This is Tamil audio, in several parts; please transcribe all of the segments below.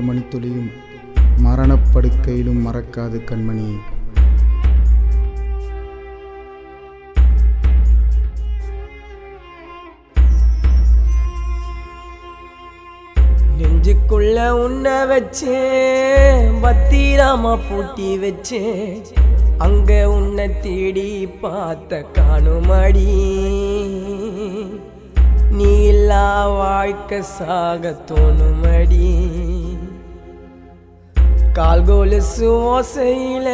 ஒவ்வொரு மணித்துளியும் மரணப்படுக்கையிலும் மறக்காது கண்மணி. நெஞ்சுக்குள்ள உன்னை வச்சேன் பத்திராமா பூட்டி வச்சேன் அங்க உன்னை தேடி பார்த்த காணுமடி. நீ இல்லா வாழ்க்கை சாக தோணுமடி. கால் கொலுசு ஓசையில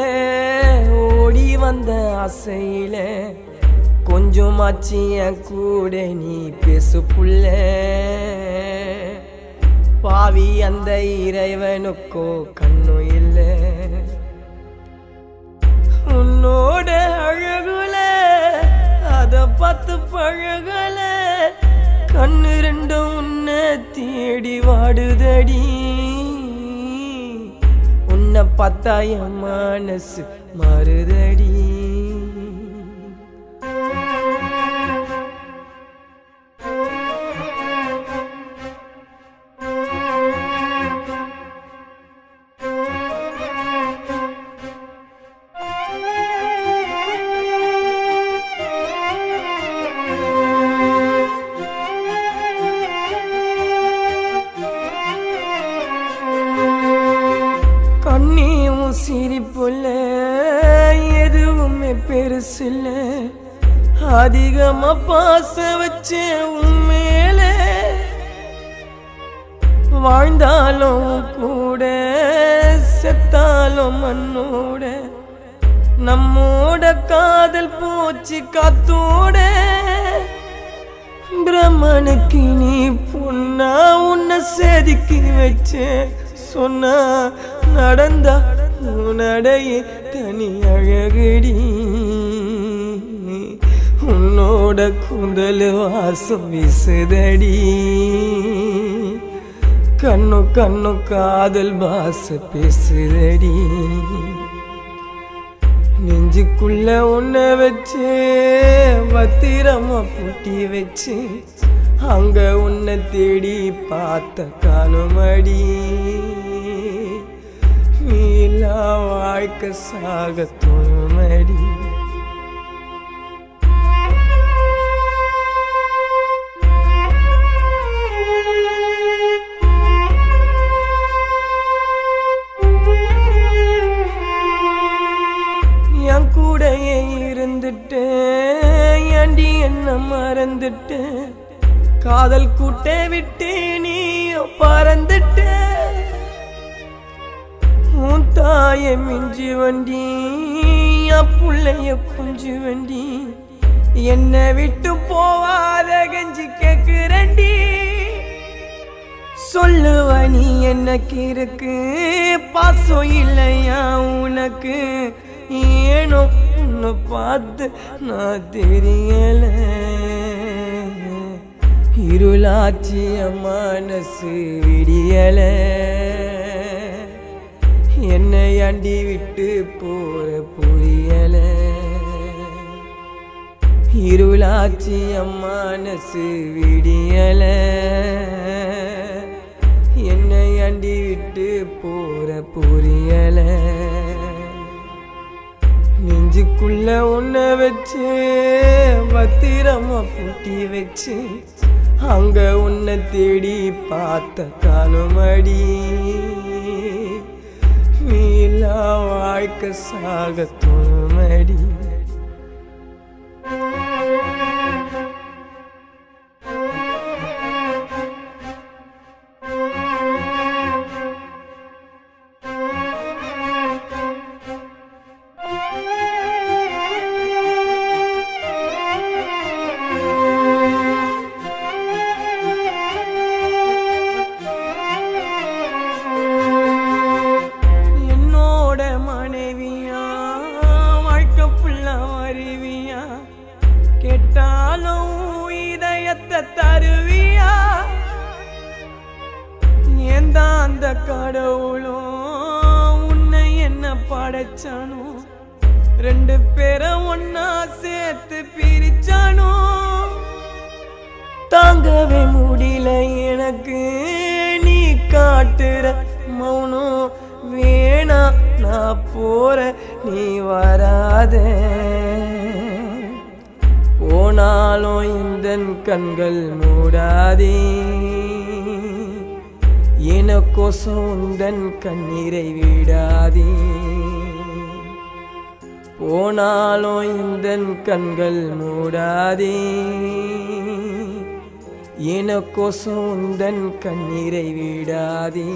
ஓடி வந்த ஆசையில. கொஞ்சமாச்சு என் கூட நீ பேசு புள்ள. பாவி அந்த இறைவனுக்கோ கண்ணும் இல்லை. உன்னோட அழகுல அத பார்த்து பழகல. கண்ணு ரெண்டும் உன்னை தேடி வாடுதடி. பார்த்தா என் மனசு மறுதடி. எதுவுமே பெருசில்ல அதிகமா பாச வச்ச உண்மையில வாழ்ந்தாலும் கூட செத்தாலும் மண்ணோட நம்மோட காதல் போச்சு காத்தோட. பிரம்மனுக்கு நீ பொண்ணா உன்னை செதுக்கி வச்ச. சொன்னா நடந்தா உன்னடைய தனி அழகடி. உன்னோட குந்தல் வாசம் வீசுதடி. கண்ணு கண்ணு காதல் பாச பேசுதடி. நெஞ்சுக்குள்ள உன்னை வச்சு பத்திரமா பூட்டி வச்சு அங்க உன்னை தேடி பார்த்த காணுமடி. நீலா வாழ்க்கை சாக தோணுமடி. ஏண்டி மறந்துட்டேன் காதல் கூட்ட விட்டு நீ பறந்துட்ட உன் தாய மிஞ்சு வண்டி புள்ளைய குஞ்சு வண்டி என்னை விட்டு போவாத கஞ்சி கேக்குறண்டி சொல்லுவ நீ எனக்கு இருக்கு? பாசம் இல்லையா உனக்கு? ஏனோ உன்னை பார்த்து நான் தெரியல. இருளாச்சிய மனசு விடியல. என்னை அண்டி விட்டு போற புரியல. இருளாச்சிய மனசு விடியல. என்னை அண்டி விட்டு போற புரியலை. நெஞ்சுக்குள்ள உன்னை வச்சு பத்திரமா பூட்டி வச்சு அங்க உன்னை தேடி பார்த்த காணுமடி. நீலா வாழ்க்கை சாக தோணுமடி. தருவியா? எந்த அந்த கடவுளும் உன்னை என்ன படைச்சானோ? ரெண்டு பேரை ஒன்னா சேர்த்து பிரிச்சானோ? தாங்கவே முடியல எனக்கு நீ காட்டுற மௌனம் வேணா நான் போற நீ வராதே. போனாலும் இந்த கண்கள் மூடாதே. எனக்கோசம் உந்தன் கண்ணீரை விடாதே. போனாலும் இந்த கண்கள் மூடாதே. எனக்கோசம் உந்தன் கண்ணீரை விடாதே.